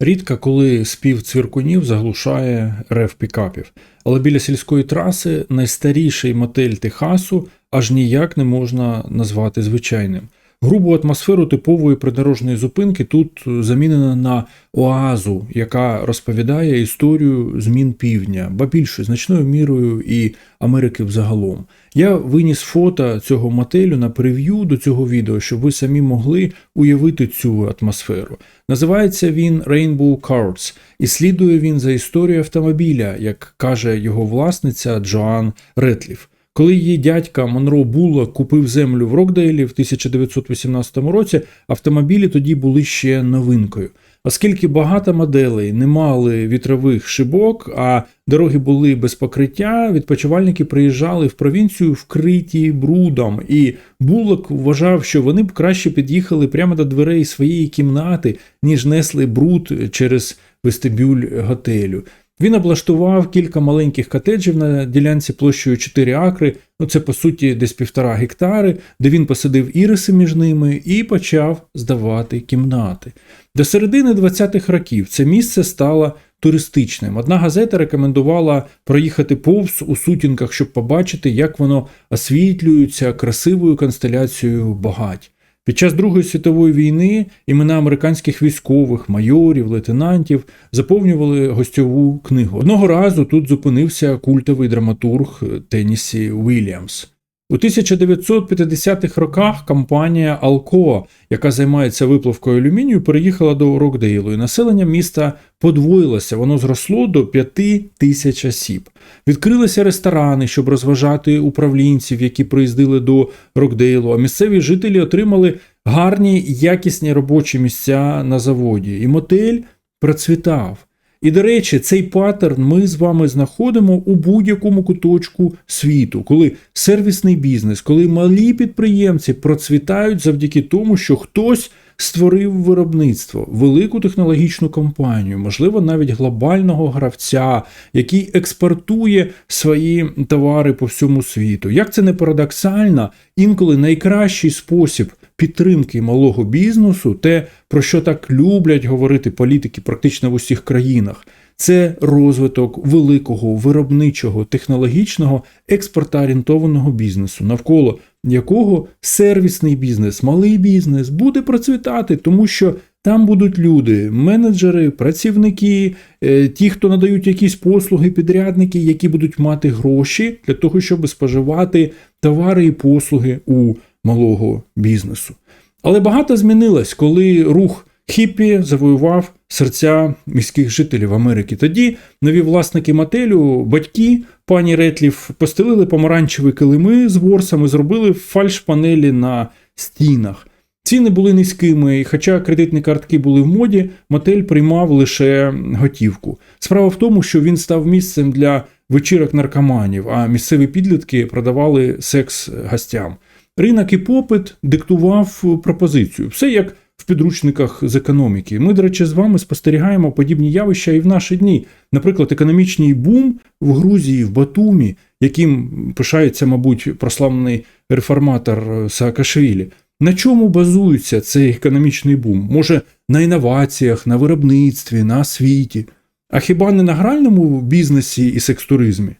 Рідко коли спів цвіркунів заглушає рев пікапів, але біля сільської траси найстаріший мотель Техасу аж ніяк не можна назвати звичайним. Грубу атмосферу типової придорожної зупинки тут замінено на оазу, яка розповідає історію змін півдня, ба більше значною мірою і Америки взагалом. Я виніс фото цього мотелю на прев'ю до цього відео, щоб ви самі могли уявити цю атмосферу. Називається він Rainbow Cards, і слідує він за історією автомобіля, як каже його власниця Джоан Ретліф. Коли її дядька Монро Булла купив землю в Рокдейлі в 1918 році, автомобілі тоді були ще новинкою. Оскільки багато моделей не мали вітрових шибок, а дороги були без покриття, відпочивальники приїжджали в провінцію вкриті брудом, і Буллок вважав, що вони б краще під'їхали прямо до дверей своєї кімнати, ніж несли бруд через вестибюль готелю. Він облаштував кілька маленьких котеджів на ділянці площею 4 акри, ну це по суті десь півтора гектари, де він посадив іриси між ними і почав здавати кімнати. До середини 20-х років це місце стало туристичним. Одна газета рекомендувала проїхати повз у сутінках, щоб побачити, як воно освітлюється красивою констеляцією багать. Під час Другої світової війни імена американських військових, майорів, лейтенантів заповнювали гостьову книгу. Одного разу тут зупинився культовий драматург Теннісі Уільямс. У 1950-х роках компанія Alcoa, яка займається виплавкою алюмінію, переїхала до Рокдейлу, і населення міста подвоїлося, воно зросло до 5 тисяч осіб. Відкрилися ресторани, щоб розважати управлінців, які приїздили до Рокдейлу, а місцеві жителі отримали гарні якісні робочі місця на заводі. І мотель процвітав. І, до речі, цей паттерн ми з вами знаходимо у будь-якому куточку світу, коли сервісний бізнес, коли малі підприємці процвітають завдяки тому, що хтось створив виробництво, велику технологічну компанію, можливо, навіть глобального гравця, який експортує свої товари по всьому світу. Як це не парадоксально, інколи найкращий спосіб підтримки малого бізнесу, те, про що так люблять говорити політики практично в усіх країнах, це розвиток великого виробничого технологічного експортоорієнтованого бізнесу, навколо якого сервісний бізнес, малий бізнес буде процвітати, тому що там будуть люди, менеджери, працівники, е, ті, хто надають якісь послуги, підрядники, які будуть мати гроші для того, щоб споживати товари і послуги у малого бізнесу. Але багато змінилось, коли рух хіппі завоював серця міських жителів Америки. Тоді нові власники мотелю, батьки пані Ретлів, постелили помаранчеві килими з ворсами, зробили фальш-панелі на стінах. Ціни були низькими, і хоча кредитні картки були в моді, мотель приймав лише готівку. Справа в тому, що він став місцем для вечірок наркоманів, а місцеві підлітки продавали секс гостям. Ринок і попит диктував пропозицію. Все як в підручниках з економіки. Ми, до речі, з вами спостерігаємо подібні явища і в наші дні. Наприклад, економічний бум в Грузії, в Батумі, яким пишається, мабуть, прославлений реформатор Саакашвілі. На чому базується цей економічний бум? Може, на інноваціях, на виробництві, на освіті, а хіба не на гральному бізнесі і секстуризмі?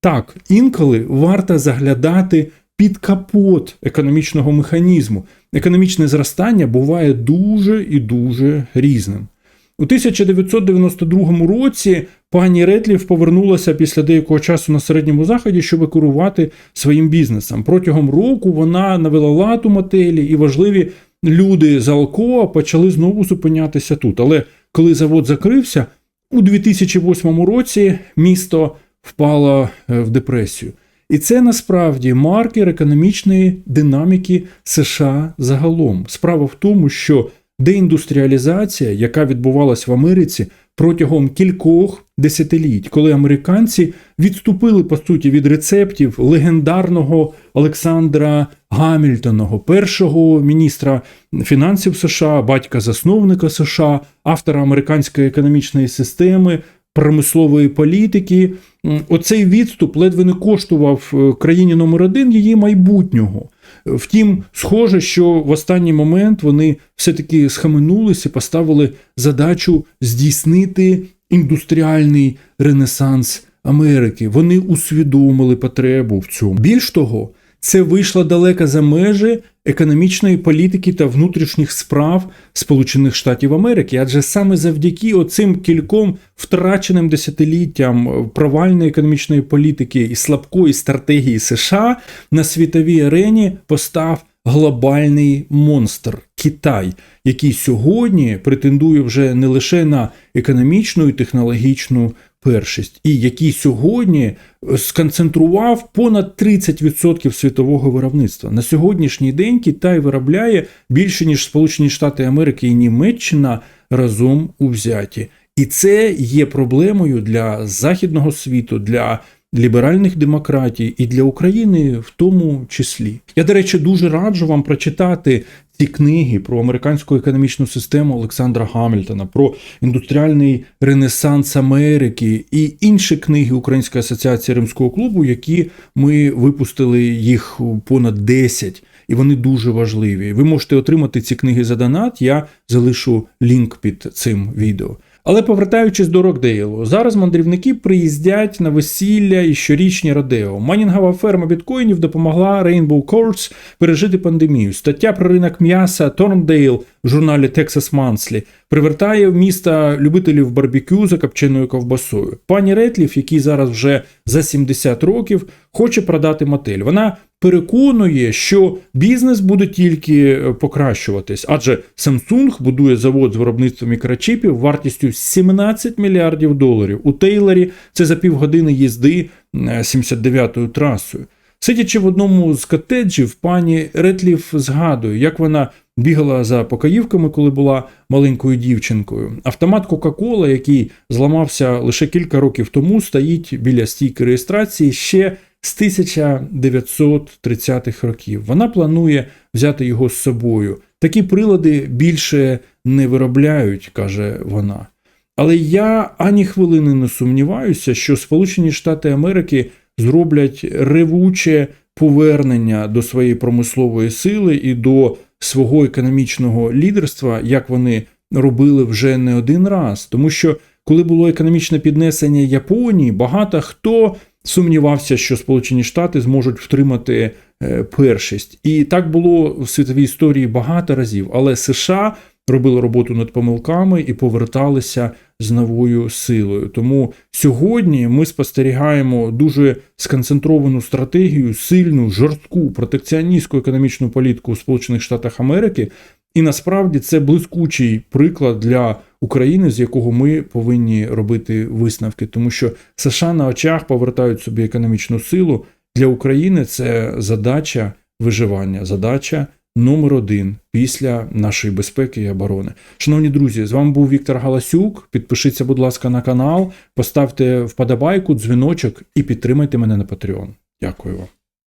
Так, інколи варто заглядати під капот економічного механізму. Економічне зростання буває дуже і дуже різним. У 1992 році пані Ретлів повернулася після деякого часу на середньому заході, щоб керувати своїм бізнесом. Протягом року вона навела лад у мотелі, і важливі люди з Алкоа почали знову зупинятися тут. Але коли завод закрився, у 2008 році місто впало е, в депресію. І це насправді маркер економічної динаміки США загалом. Справа в тому, що деіндустріалізація, яка відбувалась в Америці протягом кількох десятиліть, коли американці відступили по суті від рецептів легендарного Олександра Гамільтоного, першого міністра фінансів США, батька засновника США, автора американської економічної системи. Промислової політики, оцей відступ ледве не коштував країні номер один її майбутнього. Втім, схоже, що в останній момент вони все-таки схаменулися, поставили задачу здійснити індустріальний ренесанс Америки. Вони усвідомили потребу в цьому. Більш того, це вийшло далеко за межі економічної політики та внутрішніх справ Сполучених Штатів Америки, адже саме завдяки оцим кільком втраченим десятиліттям провальної економічної політики і слабкої стратегії США на світовій арені постав глобальний монстр Китай, який сьогодні претендує вже не лише на економічну і технологічну першість, і який сьогодні сконцентрував понад 30% світового виробництва. На сьогоднішній день Китай виробляє більше ніж Сполучені Штати Америки і Німеччина разом узяті. І це є проблемою для західного світу, для ліберальних демократій і для України в тому числі. Я, до речі, дуже раджу вам прочитати ці книги про американську економічну систему Олександра Гамільтона, про індустріальний ренесанс Америки і інші книги Української асоціації Римського клубу, які ми випустили їх понад 10. І вони дуже важливі. Ви можете отримати ці книги за донат. Я залишу лінк під цим відео. Але повертаючись до Рокдейлу, зараз мандрівники приїздять на весілля і щорічні родео. Манінгова ферма біткоїнів допомогла Rainbow Courts пережити пандемію. Стаття про ринок м'яса Торндейл в журналі Texas Monthly привертає в міста любителів барбекю за копченою ковбасою. Пані Ретліф, який зараз вже за 70 років, хоче продати мотель. Вона переконує, що бізнес буде тільки покращуватись, адже Samsung будує завод з виробництвом мікрочипів вартістю 17 мільярдів доларів. У Тейлорі це за півгодини їзди 79-ю трасою. Сидячи в одному з котеджів, пані Ретліф згадує, як вона бігала за покоївками, коли була маленькою дівчинкою. Автомат Кока-Кола, який зламався лише кілька років тому, стоїть біля стійки реєстрації ще з 1930-х років. Вона планує взяти його з собою. Такі прилади більше не виробляють, каже вона. Але я ані хвилини не сумніваюся, що Сполучені Штати Америки зроблять ревуче повернення до своєї промислової сили і до свого економічного лідерства, як вони робили вже не один раз. Тому що коли було економічне піднесення Японії, багато хто сумнівався, що Сполучені Штати зможуть втримати першість. І так було в світовій історії багато разів. Але США робили роботу над помилками і поверталися з новою силою. Тому сьогодні ми спостерігаємо дуже сконцентровану стратегію, сильну, жорстку протекціоністську економічну політику у Сполучених Штатах Америки. І насправді це блискучий приклад для України, з якого ми повинні робити висновки, тому що США на очах повертають собі економічну силу. Для України це задача виживання, задача номер один після нашої безпеки і оборони. Шановні друзі, з вами був Віктор Галасюк. Підпишіться, будь ласка, на канал, поставте вподобайку, дзвіночок і підтримайте мене на Patreon. Дякую вам.